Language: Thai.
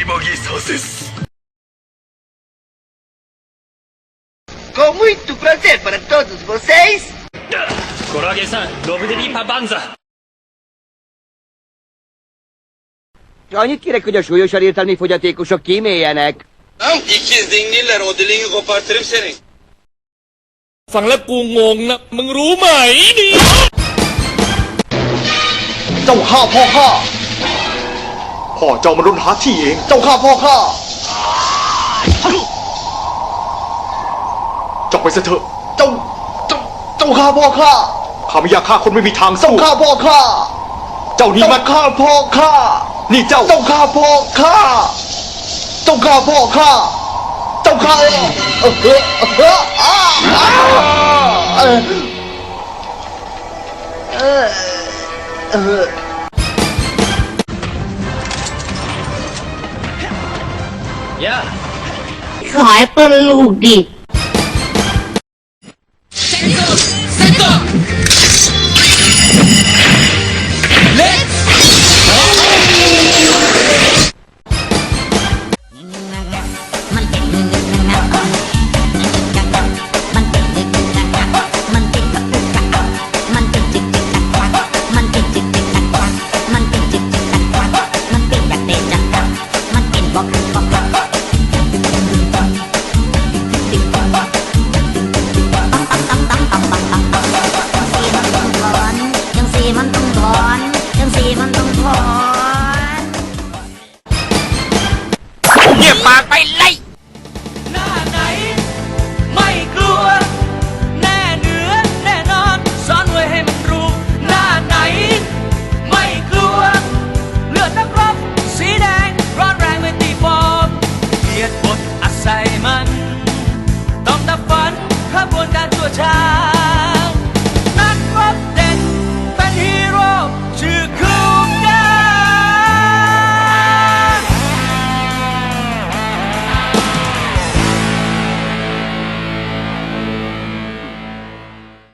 しまぎさせす Com muito prazer para todos vocês. コラーゲンさんロブデリーパバンザ Annyit kérek, hogy a súlyosan értelmi fogyatékosok kíméljenek. Tamam ikiz dinliler o dilini kopartırım senin. ฟังแล้วกูงงนะ มึงรู้ไหมนี่ เจ้าข้าพ่อข้า พ่อเจ้ามารุนหาที่เอง เจ้าข้าพ่อข้าเจ้าไปซะเถอะ เจ้า เจ้าเจ้าข้าพ่อข้าข้าไม่อยากฆ่าคนไม่มีทางสู้ข้าพ่อข้าเจ้านี่มันข้าพ่อข้านี่เจ้า เจ้าข้าพ่อข้าเจ้าข้าพ่อข้าเจ้าข้าเออเออเออ ขอให้เปิ้ลลูกดิ ปากไปไล่หน้าไหน ไม่กลัว แน่เหนือแน่นอนซ่อนไว้ให้มันรู้ หน้าไหน ไม่กลัว เลือดนักรบสีแดงร้อนแรงไม่ตีฟอมเกียรติบทอาศัยมัน ต้องดับฝันขบวนการชั่วชา